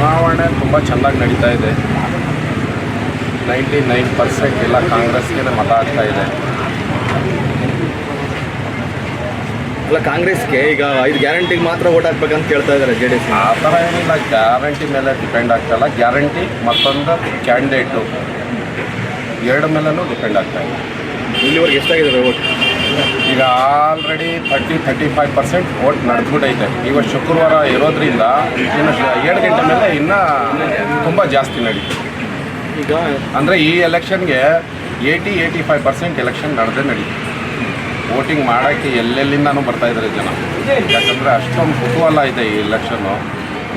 ಚುನಾವಣೆ ತುಂಬ ಚೆನ್ನಾಗಿ ನಡೀತಾ ಇದೆ. ನೈಂಟಿ ನೈನ್ ಪರ್ಸೆಂಟ್ ಎಲ್ಲ ಕಾಂಗ್ರೆಸ್ಗೆ ಮತ ಆಗ್ತಾ ಇದೆ. ಅಲ್ಲ ಕಾಂಗ್ರೆಸ್ಗೆ ಈಗ ಐದು ಗ್ಯಾರಂಟಿಗೆ ಮಾತ್ರ ಓಟ್ ಹಾಕ್ಬೇಕಂತ ಕೇಳ್ತಾ ಇದ್ದಾರೆ ಜೆ ಡಿ ಎಸ್ ಆ ಥರ ಏನಿಲ್ಲ ಗ್ಯಾರಂಟಿ ಮೇಲೆ ಡಿಪೆಂಡ್ ಆಗ್ತಾಯಿಲ್ಲ ಗ್ಯಾರಂಟಿ ಮತ್ತೊಂದು ಕ್ಯಾಂಡಿಡೇಟು. ಎರಡು ಮೇಲೂ ಡಿಪೆಂಡ್ ಆಗ್ತಾ ಇದೆ. ಇಲ್ಲಿವರೆಗೆ ಎಷ್ಟಾಗಿದೆ ಓಟ್ ಈಗ already thirty thirty five percent vote ನಡೆದ್ಬಿಟ್ಟೈತೆ ಇವತ್ತು ಶುಕ್ರವಾರ ಇರೋದ್ರಿಂದ ಇನ್ನು ಏಳು ಗಂಟೆ ಮೇಲೆ ಇನ್ನೂ ತುಂಬ ಜಾಸ್ತಿ ನಡೀತು. ಈಗ ಅಂದರೆ ಈ ಎಲೆಕ್ಷನ್ಗೆ eighty eighty five percent election ನಡೆದೇ ನಡೀತು. ವೋಟಿಂಗ್ ಮಾಡೋಕ್ಕೆ ಎಲ್ಲೆಲ್ಲಿಂದನೂ ಬರ್ತಾ ಇದ್ದಾರೆ ಜನ. ಯಾಕಂದರೆ ಅಷ್ಟೊಂದು ಕುತೂಹಲ ಇದೆ ಈ ಎಲೆಕ್ಷನ್ನು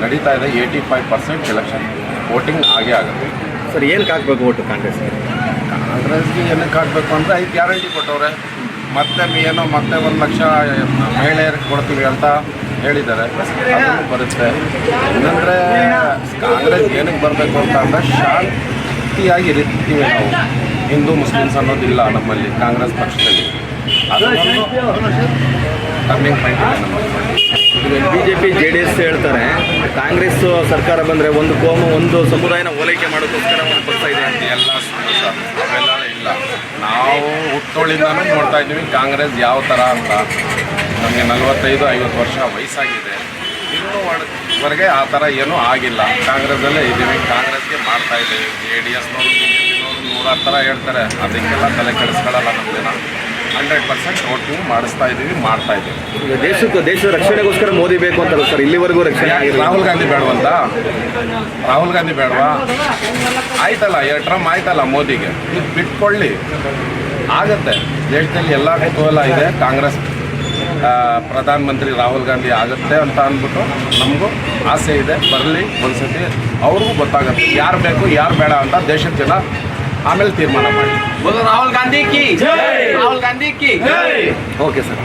ನಡೀತಾ ಇದೆ eighty five percent election. Voting ಆಗೇ ಆಗುತ್ತೆ. ಸರ್ ಏನಕ್ಕೆ ಹಾಕ್ಬೇಕು ಓಟು ಕಾಂಗ್ರೆಸ್ಗೆ? ಕಾಂಗ್ರೆಸ್ಗೆ ಏನಕ್ಕೆ ಹಾಕಬೇಕು ಅಂದರೆ ಐದು ಗ್ಯಾರಂಟಿ ಕೊಟ್ಟವ್ರೆ. ಮತ್ತೆ ಏನೋ ಮತ್ತೆ ಒಂದು ಲಕ್ಷ ಮಹಿಳೆಯರಿಗೆ ಕೊಡ್ತೀವಿ ಅಂತ ಹೇಳಿದ್ದಾರೆ. ಬರುತ್ತೆ. ಇನ್ನಂದರೆ ಕಾಂಗ್ರೆಸ್ ಏನಕ್ಕೆ ಬರಬೇಕು ಅಂತ ಅಂದರೆ ಶಾಂತಿಯಾಗಿ ಇರ್ತೀವಿ ನಾವು. ಹಿಂದೂ ಮುಸ್ಲಿಮ್ಸ್ ಅನ್ನೋದಿಲ್ಲ ನಮ್ಮಲ್ಲಿ ಕಾಂಗ್ರೆಸ್ ಪಕ್ಷದಲ್ಲಿ. Turning point B J P J D S ಹೇಳ್ತಾರೆ. ಕಾಂಗ್ರೆಸ್ ಸರ್ಕಾರ ಬಂದರೆ ಒಂದು ಕೋಮು ಒಂದು ಸಮುದಾಯನ ಓಲೈಕೆ ಮಾಡೋಕ್ಕೋಸ್ಕರ ಒಂದು ಪಕ್ಷ ಇದೆ ಅಂತ. ಎಲ್ಲ ಅವೆಲ್ಲ ಇಲ್ಲ. ನಾವು ಹುಟ್ಟೋಳಿಂದನೂ ನೋಡ್ತಾ ಇದ್ದೀವಿ, ಕಾಂಗ್ರೆಸ್ ಯಾವ ಥರ ಅಂತ. ನಮಗೆ ನಲವತ್ತೈದು, ಐವತ್ತು ವರ್ಷ ವಯಸ್ಸಾಗಿದೆ. ಇನ್ನೂ ವರೆಗೆ ಆ ಥರ ಏನೂ ಆಗಿಲ್ಲ. ಕಾಂಗ್ರೆಸ್ಸಲ್ಲೇ ಇದ್ದೀವಿ, ಕಾಂಗ್ರೆಸ್ಗೆ ಮಾಡ್ತಾ ಇದ್ದೀವಿ. ಜೆ ಡಿ ಎಸ್ನವರು ಬಿ ಜೆ ಪಿನವರು ನೂರಾರು ಥರ ಹೇಳ್ತಾರೆ. ಅದಕ್ಕೆಲ್ಲ ತಲೆ ಕೆಡಿಸ್ಕೊಳ್ಳಲ್ಲ ನಮ್ಮ ಜನ ಹಂಡ್ರೆಡ್ ಪರ್ಸೆಂಟ್ ನೋಟ್ ಮಾಡಿಸ್ತಾ ಇದೀವಿ ಮಾಡ್ತಾ ಇದ್ದೀವಿ. ದೇಶಕ್ಕೆ ದೇಶದ ರಕ್ಷಣೆಗೋಸ್ಕರ ಮೋದಿ ಬೇಕು ಅಂತ ಸರ್ ಇಲ್ಲಿವರೆಗೂ ರಕ್ಷಣೆ ಆಗಿದೆ ರಾಹುಲ್ ಗಾಂಧಿ ಬೇಡವಂತ ರಾಹುಲ್ ಗಾಂಧಿ ಬೇಡವಾ? ಆಯ್ತಲ್ಲ ಎರಡು ಟ್ರಮ್ ಆಯ್ತಲ್ಲ ಮೋದಿಗೆ. ಬಿಟ್ಕೊಳ್ಳಿ. ಆಗತ್ತೆ. ದೇಶದಲ್ಲಿ ಎಲ್ಲ ಕುತೂಹಲ ಇದೆ. ಕಾಂಗ್ರೆಸ್ ಪ್ರಧಾನಮಂತ್ರಿ ರಾಹುಲ್ ಗಾಂಧಿ ಆಗುತ್ತೆ ಅಂತ ಅಂದ್ಬಿಟ್ಟು ನಮಗೂ ಆಸೆ ಇದೆ. ಬರಲಿ ಒಂದ್ಸತಿ. ಅವ್ರಿಗೂ ಗೊತ್ತಾಗುತ್ತೆ. ಯಾರು ಬೇಕು ಯಾರು ಬೇಡ ಅಂತ ದೇಶದ ಜನ ಆಮೇಲೆ ತೀರ್ಮಾನ ಮಾಡಿ. ರಾಹುಲ್ ಗಾಂಧಿ ಕಿ గాంధీకి ఓకే సార్